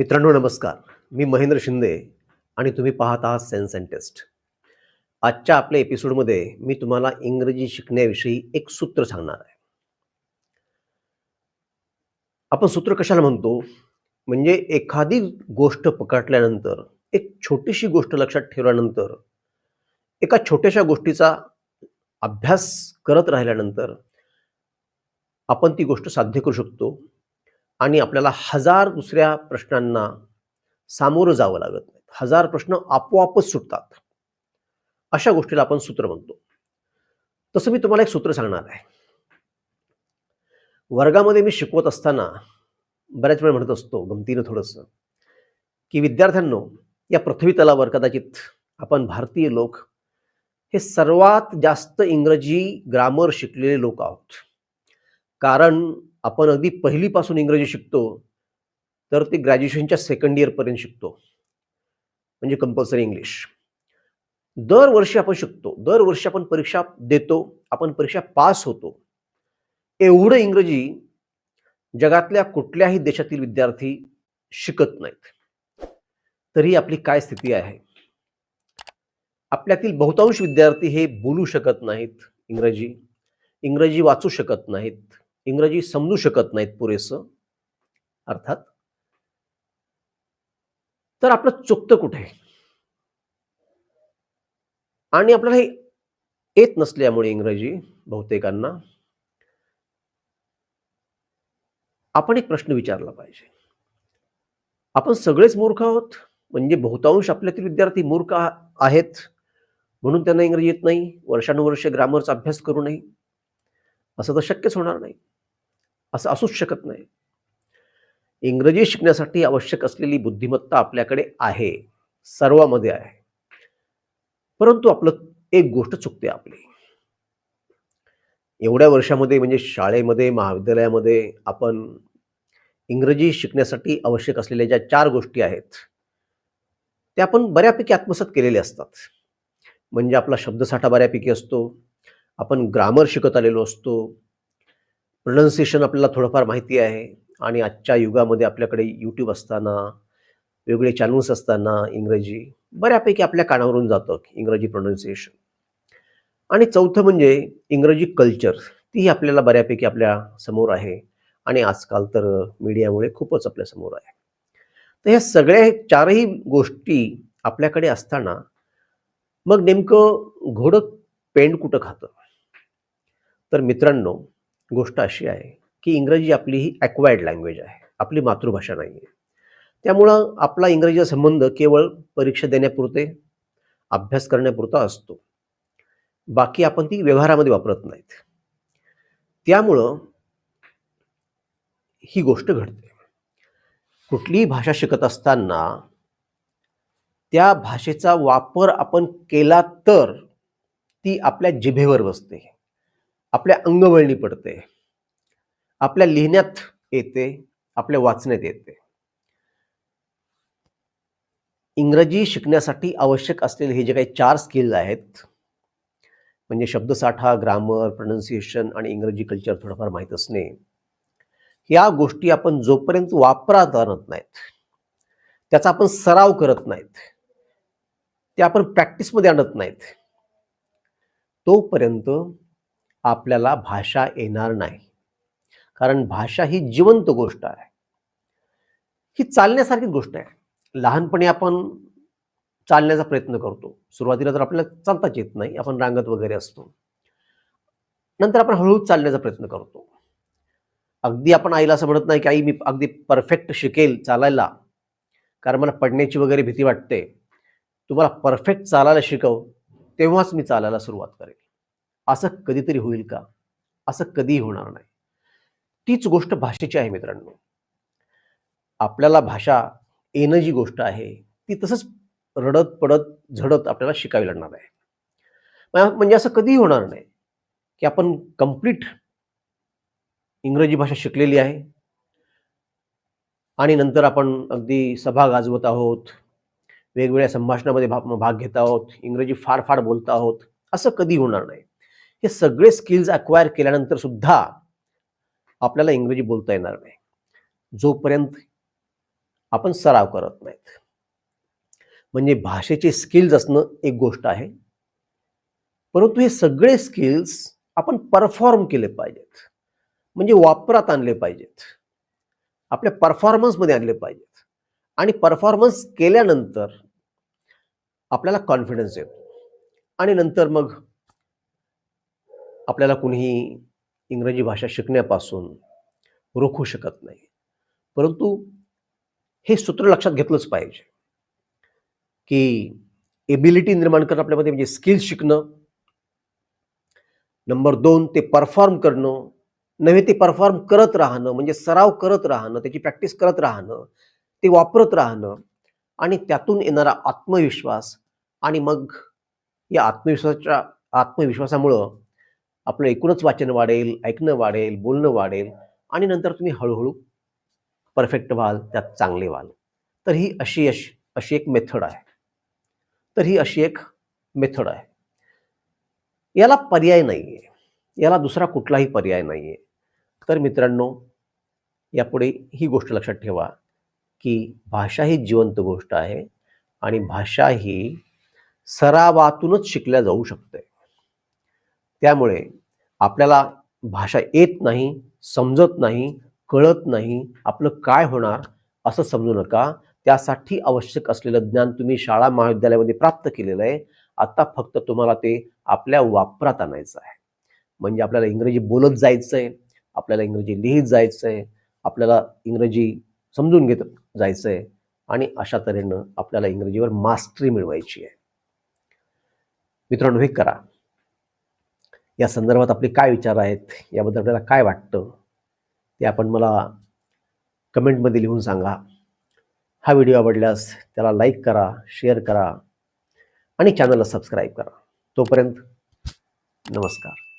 मित्रांनो नमस्कार. मी महेंद्र शिंदे आणि तुम्ही पाहत आहात सेन्स अँड टेस्ट आजच्या आपल्या एपिसोडमध्ये मी तुम्हाला इंग्रजी शिकण्याविषयी एक सूत्र सांगणार आहे. आपण सूत्र कशाला म्हणतो? म्हणजे एखादी गोष्ट पकडल्यानंतर एक छोटीशी गोष्ट लक्षात ठेवल्यानंतर एका छोट्याशा गोष्टीचा अभ्यास करत राहिल्यानंतर आपण ती गोष्ट साध्य करू शकतो. आणि आपल्याला हजार दुसऱ्या प्रश्नांना सामोरं जावं लागत नाही. हजार प्रश्न आपोआपच सुटतात. अशा गोष्टीला आपण सूत्र म्हणतो. तसं मी तुम्हाला एक सूत्र सांगणार आहे. वर्गामध्ये मी शिकवत असताना बऱ्याच वेळ म्हणत असतो गमतीनं थोडंसं की विद्यार्थ्यांनो या पृथ्वी तलावर कदाचित आपण भारतीय लोक हे सर्वात जास्त इंग्रजी ग्रामर शिकलेले लोक आहोत. कारण आपण अगदी पहिलीपासून इंग्रजी शिकतो तर ते ग्रॅज्युएशनच्या सेकंड इयरपर्यंत शिकतो. म्हणजे कंपल्सरी इंग्लिश दरवर्षी आपण शिकतो दरवर्षी आपण परीक्षा देतो आपण परीक्षा पास होतो. एवढं इंग्रजी जगातल्या कुठल्याही देशातील विद्यार्थी शिकत नाहीत. तरी आपली काय स्थिती आहे? आपल्यातील बहुतांश विद्यार्थी हे बोलू शकत नाहीत इंग्रजी. इंग्रजी वाचू शकत नाहीत. इंग्रजी समजू शकत नाहीत पुरेसं अर्थात. तर आपलं चुकतं कुठे आणि आपल्याला हे येत नसल्यामुळे इंग्रजी बहुतेकांना आपण एक प्रश्न विचारला पाहिजे. आपण सगळेच मूर्ख आहोत म्हणजे बहुतांश आपल्यातील विद्यार्थी मूर्ख आहेत म्हणून त्यांना इंग्रजी येत नाही वर्षानुवर्षे ग्रामरचा अभ्यास करू नये. असं तर शक्यच होणार नाही. असं असूच शकत नाही. इंग्रजी शिकण्यासाठी आवश्यक असलेली बुद्धिमत्ता आपल्याकडे आहे सर्वामध्ये आहे. परंतु आपलं एक गोष्ट चुकते आपली. एवढ्या वर्षामध्ये म्हणजे शाळेमध्ये महाविद्यालयामध्ये आपण इंग्रजी शिकण्यासाठी आवश्यक असलेल्या ज्या चार गोष्टी आहेत त्या आपण बऱ्यापैकी आत्मसात केलेल्या असतात. म्हणजे आपला शब्दसाठा बऱ्यापैकी असतो आपण ग्रामर शिकत आलेलो असतो प्रोनाऊन्सिएशन आपल्याला थोडंफार माहिती आहे. आणि आजच्या युगामध्ये आपल्याकडे यूट्यूब असताना वेगवेगळे चॅनल्स असताना इंग्रजी बऱ्यापैकी आपल्या कानावरून जातं इंग्रजी प्रोनाऊन्सिएशन आणि चौथं म्हणजे इंग्रजी कल्चर तीही आपल्याला बऱ्यापैकी आपल्यासमोर आहे. आणि आजकाल तर मीडियामुळे खूपच आपल्यासमोर आहे. तर ह्या सगळ्या चारही गोष्टी आपल्याकडे असताना मग नेमकं घोडं पेंड कुठं खातं? तर मित्रांनो गोष्ट अशी आहे की इंग्रजी आपली ही ॲक्वायर्ड लँग्वेज आहे. आपली मातृभाषा नाही आहे त्यामुळं आपला इंग्रजीचा संबंध केवळ परीक्षा देण्यापुरते अभ्यास करण्यापुरता असतो. बाकी आपण ती व्यवहारामध्ये वापरत नाहीत. त्यामुळं ही गोष्ट घडते. कुठलीही भाषा शिकत असताना त्या भाषेचा वापर आपण केला तर ती आपल्या जिभेवर बसते. आपल्या अंगवळणी पडते. आपल्या लिहिण्यात येते आपल्या वाचण्यात येते. इंग्रजी शिकण्यासाठी आवश्यक असलेले हे जे काही चार स्किल आहेत म्हणजे शब्दसाठा ग्रामर प्रोनाऊन्सिएशन आणि इंग्रजी कल्चर थोडंफार माहीत असणे या गोष्टी आपण जोपर्यंत वापरात आणत नाहीत त्याचा आपण सराव करत नाहीत ते आपण प्रॅक्टिसमध्ये आणत नाहीत तोपर्यंत आपल्याला भाषा येणार नाही. कारण भाषा ही जिवंत गोष्ट आहे. ही चालण्यासारखीच गोष्ट आहे. लहानपणी आपण चालण्याचा प्रयत्न करतो. सुरुवातीला तर आपल्याला चालताच येत नाही. आपण रांगत वगैरे असतो. नंतर आपण हळूहळू चालण्याचा प्रयत्न करतो. अगदी आपण आईला असं म्हणत नाही की आई मी अगदी परफेक्ट शिकेल चालायला. कारण मला पडण्याची वगैरे भीती वाटते. तुम्हाला परफेक्ट चालायला शिकव. तेव्हाच मी चालायला सुरुवात करेल. असं कधीतरी होईल का? असं कधीही होणार नाही. तीच गोष्ट भाषेची आहे मित्रांनो. आपल्याला भाषा येणं जी गोष्ट आहे ती तसंच रडत पडत झडत आपल्याला शिकावी लागणार आहे. म्हणजे असं कधीही होणार नाही की आपण कंप्लीट इंग्रजी भाषा शिकलेली आहे आणि नंतर आपण अगदी सभा गाजवत आहोत वेगवेगळ्या संभाषणामध्ये भाग भाग घेत आहोत इंग्रजी फार फार बोलत आहोत असं कधी होणार नाही. हे सगळे स्किल्स अक्वायर केल्यानंतर सुद्धा आपल्याला इंग्रजी बोलता येणार नाही. जोपर्यंत आपण सराव करत नाहीत. म्हणजे भाषेचे स्किल्स असणं एक गोष्ट आहे. परंतु हे सगळे स्किल्स आपण परफॉर्म केले पाहिजेत. म्हणजे वापरात आणले पाहिजेत. आपल्या परफॉर्मन्समध्ये आणले पाहिजेत. आणि परफॉर्मन्स केल्यानंतर आपल्याला कॉन्फिडन्स येतो. आणि नंतर मग आपल्याला कुणीही इंग्रजी भाषा शिकण्यापासून रोखू शकत नाही. परंतु हे सूत्र लक्षात घेतलंच पाहिजे की एबिलिटी निर्माण करणं आपल्यामध्ये म्हणजे स्किल शिकणं नंबर दोन ते परफॉर्म करणं नव्हे ते परफॉर्म करत राहणं म्हणजे सराव करत राहणं त्याची प्रॅक्टिस करत राहणं ते वापरत राहणं आणि त्यातून येणारा आत्मविश्वास आणि मग या आत्मविश्वासाच्या आत्मविश्वासामुळं आपलं एकूणच वाचन वाढेल ऐकणं वाढेल बोलणं वाढेल आणि नंतर तुम्ही हळूहळू परफेक्ट व्हाल त्यात चांगले व्हाल. तर ही अशी अशी अशी एक मेथड आहे. तर ही अशी एक मेथड आहे. याला पर्याय नाही आहे याला दुसरा कुठलाही पर्याय नाही आहे तर मित्रांनो यापुढे ही गोष्ट लक्षात ठेवा की भाषा ही जिवंत गोष्ट आहे आणि भाषा ही सरावातूनच शिकल्या जाऊ शकते. त्यामुळे आपल्याला भाषा येत नाही समजत नाही कळत नाही आपलं काय होणार असं समजू नका. त्यासाठी आवश्यक असलेलं ज्ञान तुम्ही शाळा महाविद्यालयामध्ये प्राप्त केलेलं आहे. आता फक्त तुम्हाला ते आपल्या वापरात आणायचं आहे. म्हणजे आपल्याला इंग्रजी बोलत जायचं आहे आपल्याला इंग्रजी लिहित जायचं आहे आपल्याला इंग्रजी समजून घेत जायचं आहे आणि अशा तऱ्हेनं आपल्याला इंग्रजीवर मास्टरी मिळवायची आहे. मित्रांनो हे करा. या संदर्भात आपले काय विचार आहेत याबद्दल आपल्याला काय वाटतं ते आपण मला कमेंटमध्ये लिहून सांगा. हा व्हिडिओ आवडल्यास त्याला लाईक करा शेअर करा आणि चॅनलला सबस्क्राईब करा. तोपर्यंत नमस्कार.